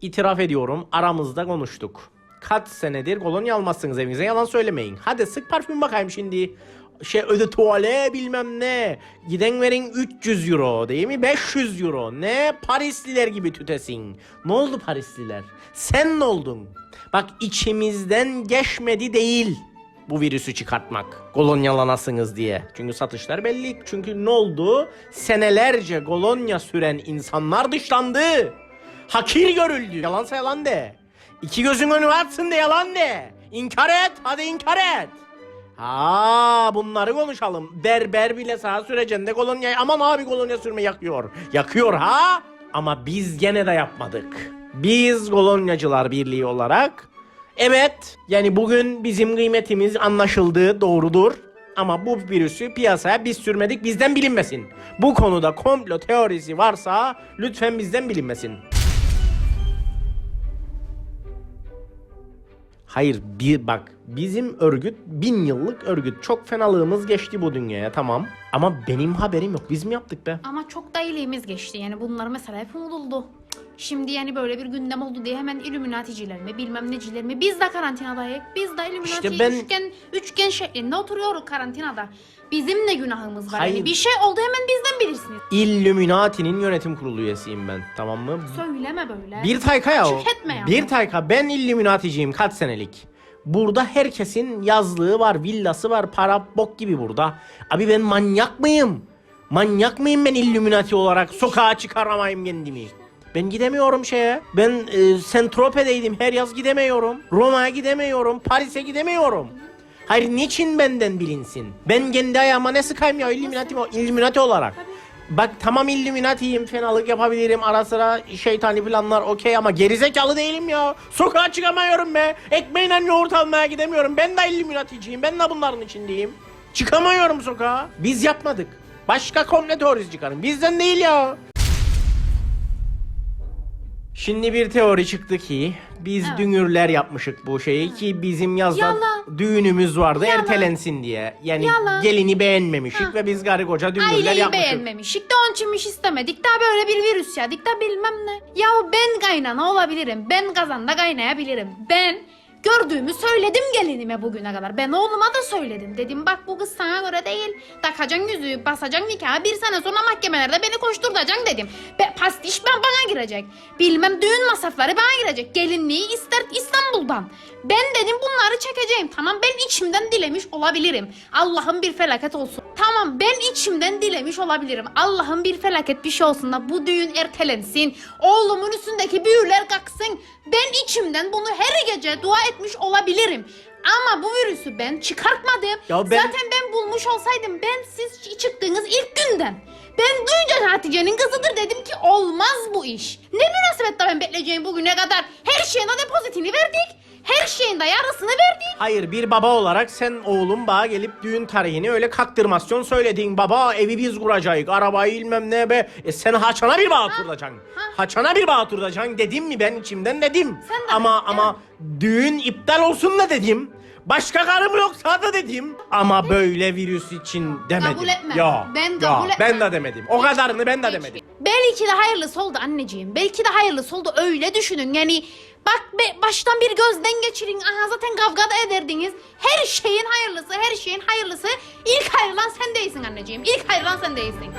İtiraf ediyorum aramızda konuştuk. Kaç senedir kolonya almazsınız evinize yalan söylemeyin. Hadi sık parfüm bakayım şimdi. Şey öde tuvalet bilmem ne. Giden verin 300 euro değil mi? 500 euro. Ne Parisliler gibi tütesin. Ne oldu Parisliler? Sen ne oldun? Bak içimizden geçmedi değil bu virüsü çıkartmak. Kolonyalanasınız diye. Çünkü satışlar belli. Çünkü ne oldu? Senelerce kolonya süren insanlar dışlandı. Hakir görüldü. Yalansa yalan de. İki gözün önü atsın de yalan de. İnkar et. Hadi inkar et. Ha bunları konuşalım. Berber bile sağa süreceksin de kolonyayı. Aman abi kolonya sürme yakıyor. Yakıyor ha? Ama biz gene de yapmadık. Biz kolonyacılar birliği olarak Evet yani bugün bizim kıymetimiz anlaşıldığı doğrudur. Ama bu virüsü piyasaya biz sürmedik bizden bilinmesin. Bu konuda komplo teorisi varsa lütfen bizden bilinmesin. Hayır bir bak bizim örgüt bin yıllık örgüt. Çok fenalığımız geçti bu dünyaya tamam. Ama benim haberim yok. Biz mi yaptık be? Ama çok da iyiliğimiz geçti. Yani bunlar mesela hep unutuldu. Şimdi yani böyle bir gündem oldu diye hemen Illuminati'ciler mi bilmem neciler mi biz de karantinadayız. Biz de Illuminati İşte ben- üçgen, üçgen şeklinde oturuyoruz karantinada. Bizim de günahımız var. Hayır. Yani bir şey oldu hemen bizden bilirsiniz. Illuminati'nin yönetim kurulu üyesiyim ben. Tamam mı? Söyleme böyle. Bir tayka ya o. Etme ya. Bir tayka. Ben Illuminati'ciyim kaç senelik. Burada herkesin yazlığı var, villası var, para bok gibi burada. Abi ben manyak mıyım? Manyak mıyım ben Illuminati olarak? Sokağa çıkaramayım kendimi. Ben gidemiyorum şeye. Ben e, Saint-Tropez'deydim. Her yaz gidemiyorum. Roma'ya gidemiyorum. Paris'e gidemiyorum. Hayır niçin benden bilinsin? Ben kendi ayağıma ne sıkayım ya Illuminati, Illuminati olarak. Bak tamam Illuminati'yim fenalık yapabilirim ara sıra şeytani planlar okey ama gerizekalı değilim ya. Sokağa çıkamıyorum be. Ekmeğiyle yoğurt almaya gidemiyorum. Ben de Illuminati'ciyim. Ben de bunların içindeyim. Çıkamıyorum sokağa. Biz yapmadık. Başka komple teorisi çıkarın. Bizden değil ya. Şimdi bir teori çıktı ki biz Evet. dünürler yapmışık bu şeyi ki bizim yazda Yalan. düğünümüz vardı Yalan. ertelensin diye. Yani Yalan. gelini beğenmemişik ve biz karı koca dünürler Aileyi yapmışık. beğenmemişik de onun içinmiş istemedik de böyle bir virüs yedik de bilmem ne. Ya ben kaynana olabilirim. Ben kazanda kaynayabilirim. Ben gördüğümü söyledim gelinime bugüne kadar. Ben oğluma da söyledim. Dedim bak bu kız sana göre değil. Takacaksın yüzüğü, basacaksın nikahı. Bir sene sonra mahkemelerde beni koşturacaksın dedim. Be, pastiş ben bana girecek. Bilmem düğün masrafları bana girecek. Gelinliği ister İstanbul'dan. Ben dedim bunları çekeceğim. Tamam ben içimden dilemiş olabilirim. Allah'ın bir felaket olsun. Tamam ben içimden dilemiş olabilirim. Allah'ın bir felaket bir şey olsun da bu düğün ertelensin. Oğlumun üstündeki büyüler kalksın. Ben içimden bunu her gece dua etmiş olabilirim. Ama bu virüsü ben çıkartmadım. Ya ben- Zaten ben bulmuş olsaydım ben siz çıktığınız ilk günden. Ben duyunca Hatice'nin kızıdır dedim ki olmaz bu iş. Ne münasebet ben bekleyeceğim bugüne kadar. Her şeyin de depozitini verdik. Her şeyin de yarısını verdik. Hayır bir baba olarak sen oğlum bana gelip düğün tarihini öyle kaktırmasyon söyledin. Baba evi biz kuracağız. Arabayı bilmem ne be. E sen haçana bir bağ oturacaksın. ha. Haçana bir bağ oturacaksın dedim mi ben içimden dedim. Sen de ama dedin, ama düğün iptal olsun da dedim. Başka karım yoksa da dedim. Ama böyle virüs için demedim. Kabul etmem. Ya, Ben ya, kabul Ben etmem. de demedim. O kadarını ben de demedim. Belki de hayırlısı oldu anneciğim. Belki de hayırlısı oldu öyle düşünün. Yani bak be, baştan bir gözden geçirin. Aha zaten kavga ederdiniz. Her şeyin hayırlısı, her şeyin hayırlısı. İlk hayırlan sen değilsin anneciğim. İlk hayırlan sen değilsin.